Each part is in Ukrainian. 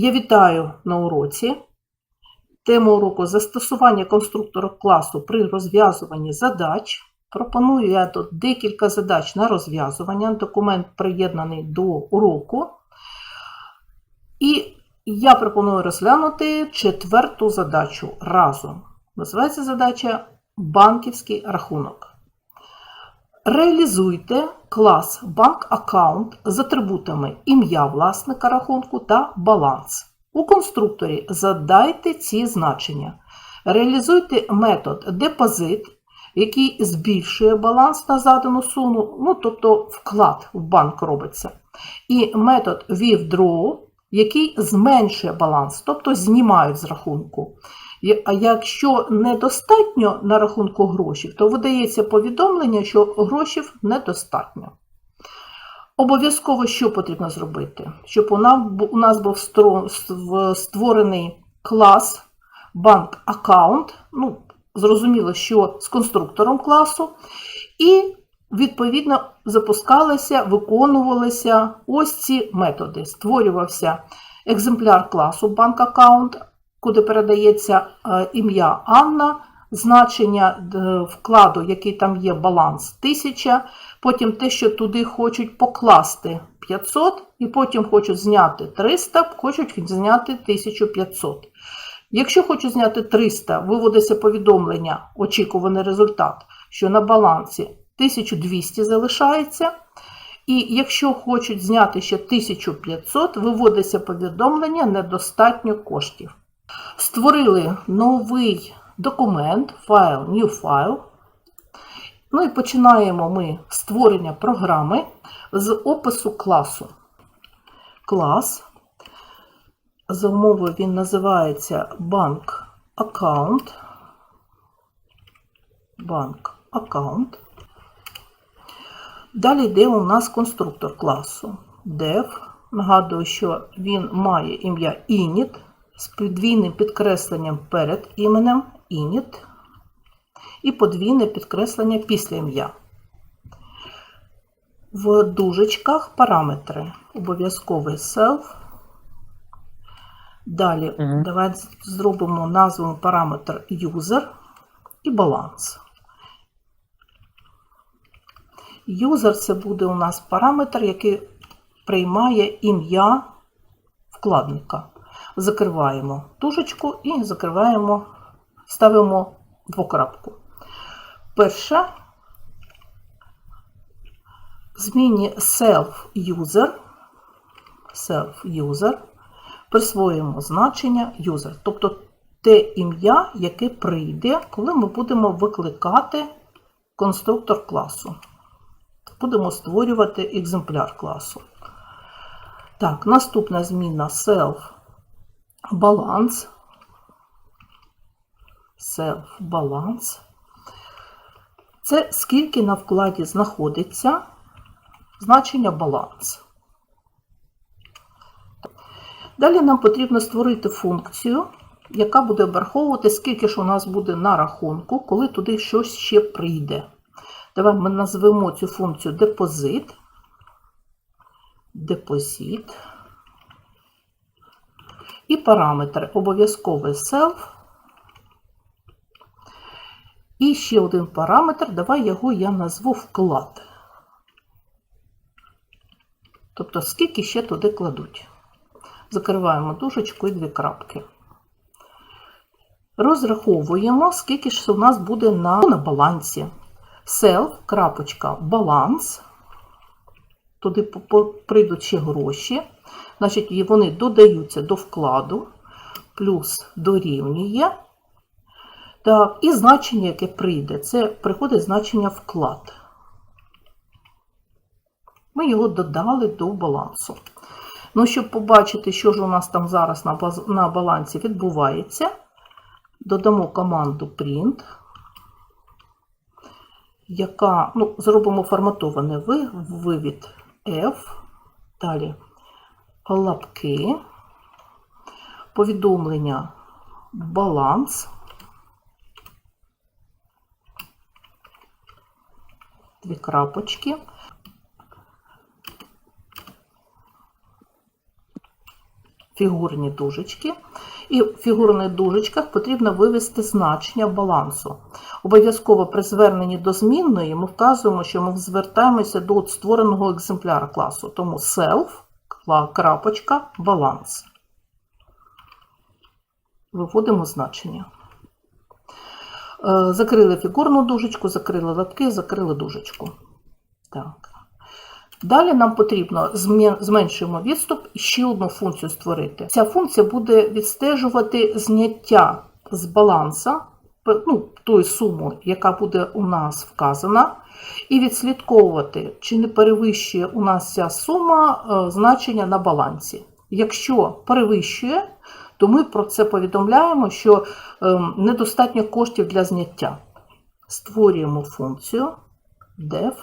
Я вітаю на уроці. Тема уроку застосування конструктора класу при розв'язуванні задач. Пропоную я тут декілька задач на розв'язування. Документ приєднаний до уроку. І я пропоную розглянути четверту задачу разом. Називається задача банківський рахунок. Реалізуйте клас банк-аккаунт з атрибутами ім'я власника рахунку та баланс. У конструкторі задайте ці значення. Реалізуйте метод депозит, який збільшує баланс на задану суму, ну, тобто вклад в банк робиться. І метод withdraw, який зменшує баланс, тобто знімають з рахунку. А якщо недостатньо на рахунку грошей, то видається повідомлення, що грошей недостатньо. Обов'язково що потрібно зробити? Щоб у нас був створений клас банк аккаунт, ну, зрозуміло, що з конструктором класу, і відповідно запускалися, виконувалися ось ці методи. Створювався екземпляр класу банк аккаунт, куди передається е, ім'я Анна, значення е, вкладу, який там є баланс 1000, потім те, що туди хочуть покласти 500, і потім хочуть зняти 300, хочуть зняти 1500. Якщо хочуть зняти 300, виводиться повідомлення, очікуваний результат, що на балансі 1200 залишається. І якщо хочуть зняти ще 1500, виводиться повідомлення недостатньо коштів. Створили новий документ, файл, new file. Ну і починаємо ми створення програми з опису класу. Клас. За умовою він називається банк аккаунт. Банк аккаунт. Далі йде у нас конструктор класу dev. Нагадую, що він має ім'я init з подвійним підкресленням перед іменем init і подвійне підкреслення після ім'я. В дужечках параметри обов'язковий self. Далі Мгм. давайте зробимо назву параметр user і баланс. User це буде у нас параметр, який приймає ім'я вкладника. Закриваємо тужечку і закриваємо, ставимо двокрапку. Перше зміні self-user, self-user присвоїмо значення user, тобто те ім'я, яке прийде, коли ми будемо викликати конструктор класу. Будемо створювати екземпляр класу. Так, наступна зміна self баланс. Self баланс. Це скільки на вкладі знаходиться значення баланс. Далі нам потрібно створити функцію, яка буде обраховувати, скільки ж у нас буде на рахунку, коли туди щось ще прийде. Давай ми назвемо цю функцію депозит. Депозит. І параметри обов'язковий self. І ще один параметр, давай його я назву вклад. Тобто, скільки ще туди кладуть. Закриваємо дужечку і дві крапки. Розраховуємо, скільки ж у нас буде на, на балансі. Self, крапочка, баланс. Туди прийдуть ще гроші. Значить, вони додаються до вкладу, плюс дорівнює. Так, і значення, яке прийде, це приходить значення вклад. Ми його додали до балансу. Ну, щоб побачити, що ж у нас там зараз на, балансі відбувається, додамо команду print, яка, ну, зробимо форматований вивід F, далі лапки, повідомлення баланс, дві крапочки, фігурні дужечки. І в фігурних дужечках потрібно вивести значення балансу. Обов'язково при зверненні до змінної ми вказуємо, що ми звертаємося до створеного екземпляра класу. Тому self, крапочка, баланс. Виводимо значення. Е, Закрили фігурну дужечку, закрили лапки, закрили дужечку. Так. Далі нам потрібно зменшуємо відступ і ще одну функцію створити. Ця функція буде відстежувати зняття з баланса, ну, тої суми, яка буде у нас вказана, і відслідковувати, чи не перевищує у нас ця сума е, значення на балансі. Якщо перевищує, то ми про це повідомляємо, що ем, недостатньо коштів для зняття. Створюємо функцію def.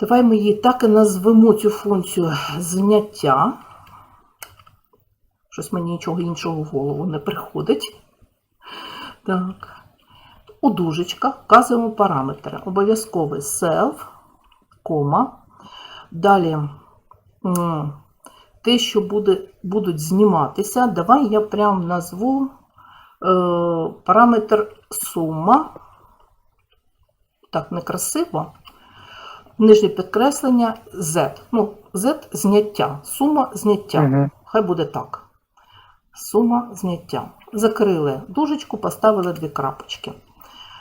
Давай ми її так і назвемо цю функцію зняття. Щось мені нічого іншого в голову не приходить. Так. У дужечках вказуємо параметри. Обов'язковий self, кома. Далі те, що буде, будуть зніматися, давай я прям назву е, параметр сума. Так, некрасиво. Нижнє підкреслення Z. Ну, Z зняття. Сума зняття. Мгм. Хай буде так. Сума зняття. Закрили дужечку, поставили дві крапочки.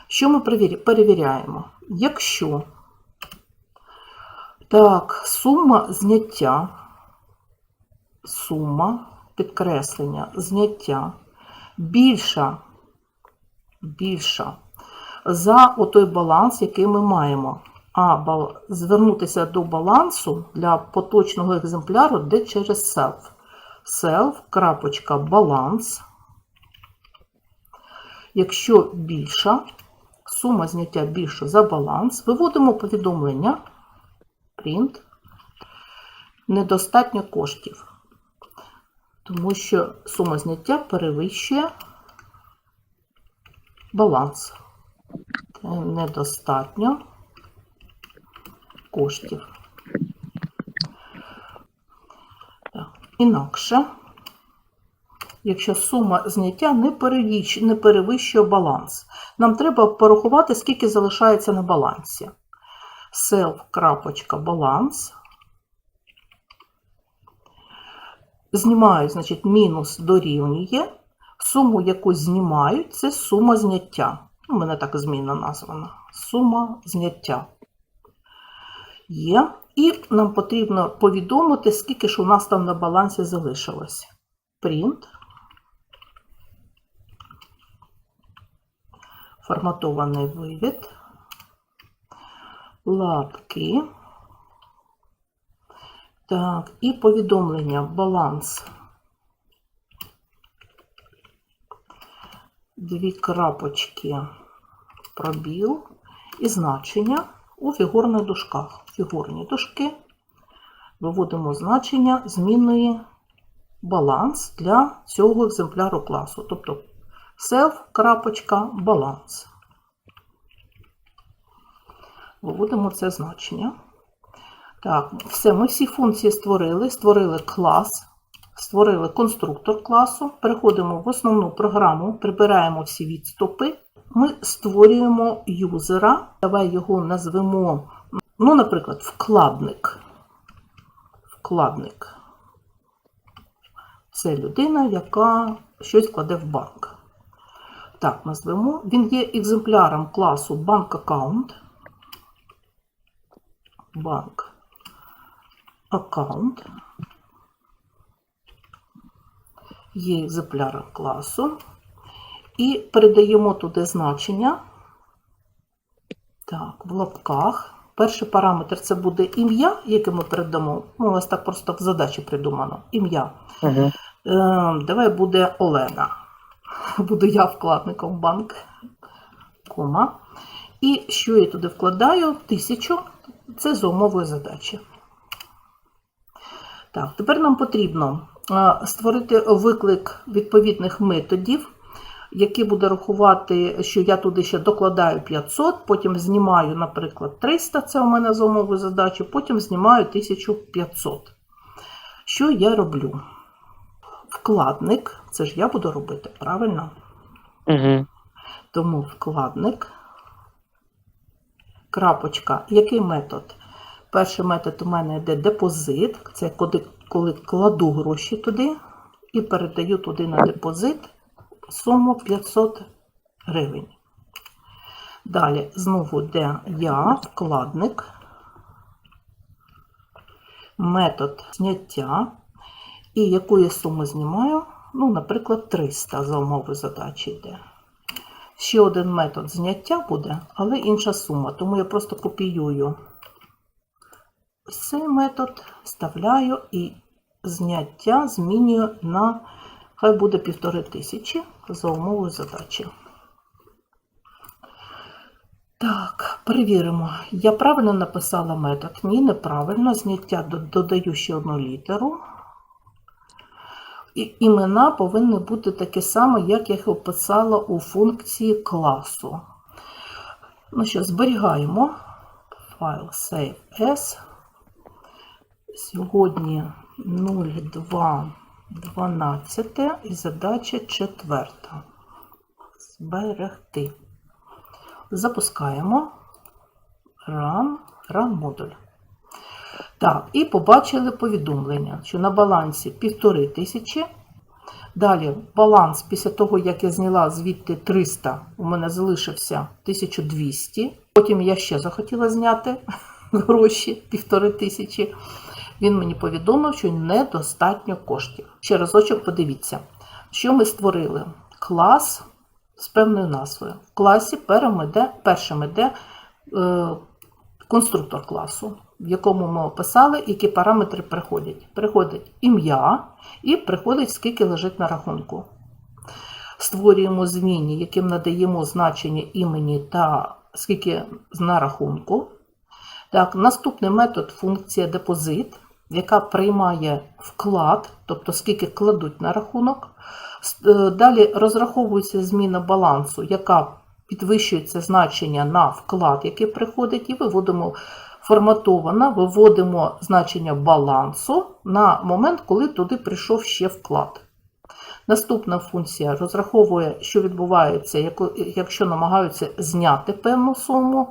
Що ми перевіряємо? Якщо так, сума зняття, сума підкреслення зняття більша, більша за отой баланс, який ми маємо. А звернутися до балансу для поточного екземпляру, де через self. Баланс. Якщо більша, сума зняття більша за баланс, виводимо повідомлення. Print. Недостатньо коштів, тому що сума зняття перевищує баланс. Недостатньо коштів. Інакше, якщо сума зняття не перевищує баланс, нам треба порахувати, скільки залишається на балансі. Self, крапочка, баланс. Знімаю, значить, мінус дорівнює. Суму, яку знімають, це сума зняття. У мене так зміна названа. Сума зняття. Є. І нам потрібно повідомити, скільки ж у нас там на балансі залишилось. Print. Форматований вивід. Лапки. Так, і повідомлення баланс. Дві крапочки пробіл і значення у фігурних дужках. Фігурні дужки виводимо значення змінної баланс для цього екземпляру класу. Тобто self, крапочка, баланс. Виводимо це значення. Так, все, ми всі функції створили. Створили клас, створили конструктор класу. Переходимо в основну програму, прибираємо всі відступи. Ми створюємо юзера. Давай його назвемо, ну, наприклад, вкладник. Вкладник. Це людина, яка щось кладе в банк. Так, назвемо. Він є екземпляром класу банк аккаунт. Банк аккаунт. Є екземпляром класу. І передаємо туди значення. Так, в лапках. Перший параметр це буде ім'я, яке ми передамо. Ну, у нас так просто в задачі придумано. Ім'я. Мгм. Е, давай буде Олена. Буду я вкладником банк. Кома. І що я туди вкладаю? Тисячу. Це за умовою задачі. Так, тепер нам потрібно створити виклик відповідних методів, який буде рахувати, що я туди ще докладаю 500, потім знімаю, наприклад, 300, це у мене за умовою задачі, потім знімаю 1500. Що я роблю? Вкладник, це ж я буду робити, правильно? Угу. Тому вкладник. Крапочка. Який метод? Перший метод у мене йде депозит. Це коли, коли кладу гроші туди і передаю туди на депозит суму 500 гривень. Далі знову йде я, вкладник, метод зняття. І якої суми знімаю? Ну, наприклад, 300 за умови задачі йде. Ще один метод зняття буде, але інша сума. Тому я просто копіюю цей метод, вставляю і зняття змінюю на хай буде півтори тисячі за умовою задачі. Так, перевіримо. Я правильно написала метод? Ні, неправильно. Зняття додаю ще одну літеру. Імена повинні бути такі самі, як я їх описала у функції класу. Ну що, зберігаємо файл save as. Сьогодні 02.12 і задача четверта. Зберегти. Запускаємо Run, Run модуль. Так, і побачили повідомлення, що на балансі півтори тисячі. Далі баланс після того, як я зняла звідти 300, у мене залишився 1200. Потім я ще захотіла зняти гроші півтори тисячі. Він мені повідомив, що недостатньо коштів. Ще разочок подивіться, що ми створили. Клас з певною назвою. В класі першим іде, е, конструктор класу, в якому ми описали, які параметри приходять. Приходить ім'я і приходить, скільки лежить на рахунку. Створюємо змінні, яким надаємо значення імені та скільки на рахунку. Так, наступний метод функція депозит, яка приймає вклад, тобто скільки кладуть на рахунок. Е, Далі розраховується зміна балансу, яка підвищується значення на вклад, який приходить, і виводимо форматовано, виводимо значення балансу на момент, коли туди прийшов ще вклад. Наступна функція розраховує, що відбувається, якщо намагаються зняти певну суму.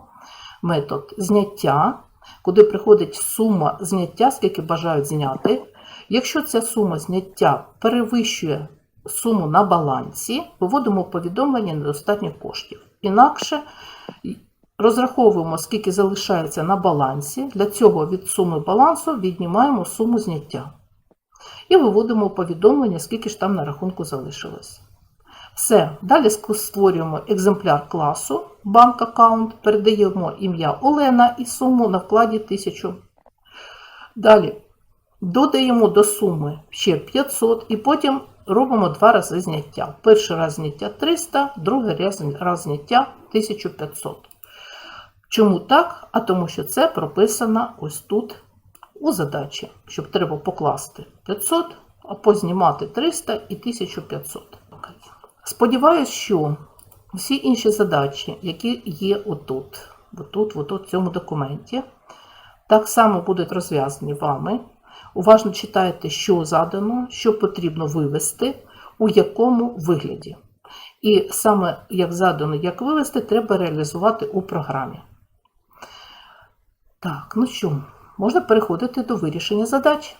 Метод зняття, куди приходить сума зняття, скільки бажають зняти. Якщо ця сума зняття перевищує суму на балансі, виводимо повідомлення недостатньо коштів. Інакше розраховуємо, скільки залишається на балансі. Для цього від суми балансу віднімаємо суму зняття. І виводимо повідомлення, скільки ж там на рахунку залишилось. Все. Далі створюємо екземпляр класу банк аккаунт, передаємо ім'я Олена і суму на вкладі 1000. Далі додаємо до суми ще 500 і потім робимо два рази зняття. Перший раз зняття 300, другий раз, зняття 1500. Чому так? А тому що це прописано ось тут у задачі, щоб треба покласти 500, а познімати 300 і 1500. Сподіваюсь, що всі інші задачі, які є отут, отут, отут в цьому документі, так само будуть розв'язані вами. Уважно читайте, що задано, що потрібно вивести, у якому вигляді. І саме як задано, як вивести, треба реалізувати у програмі. Так, ну що, можна переходити до вирішення задач.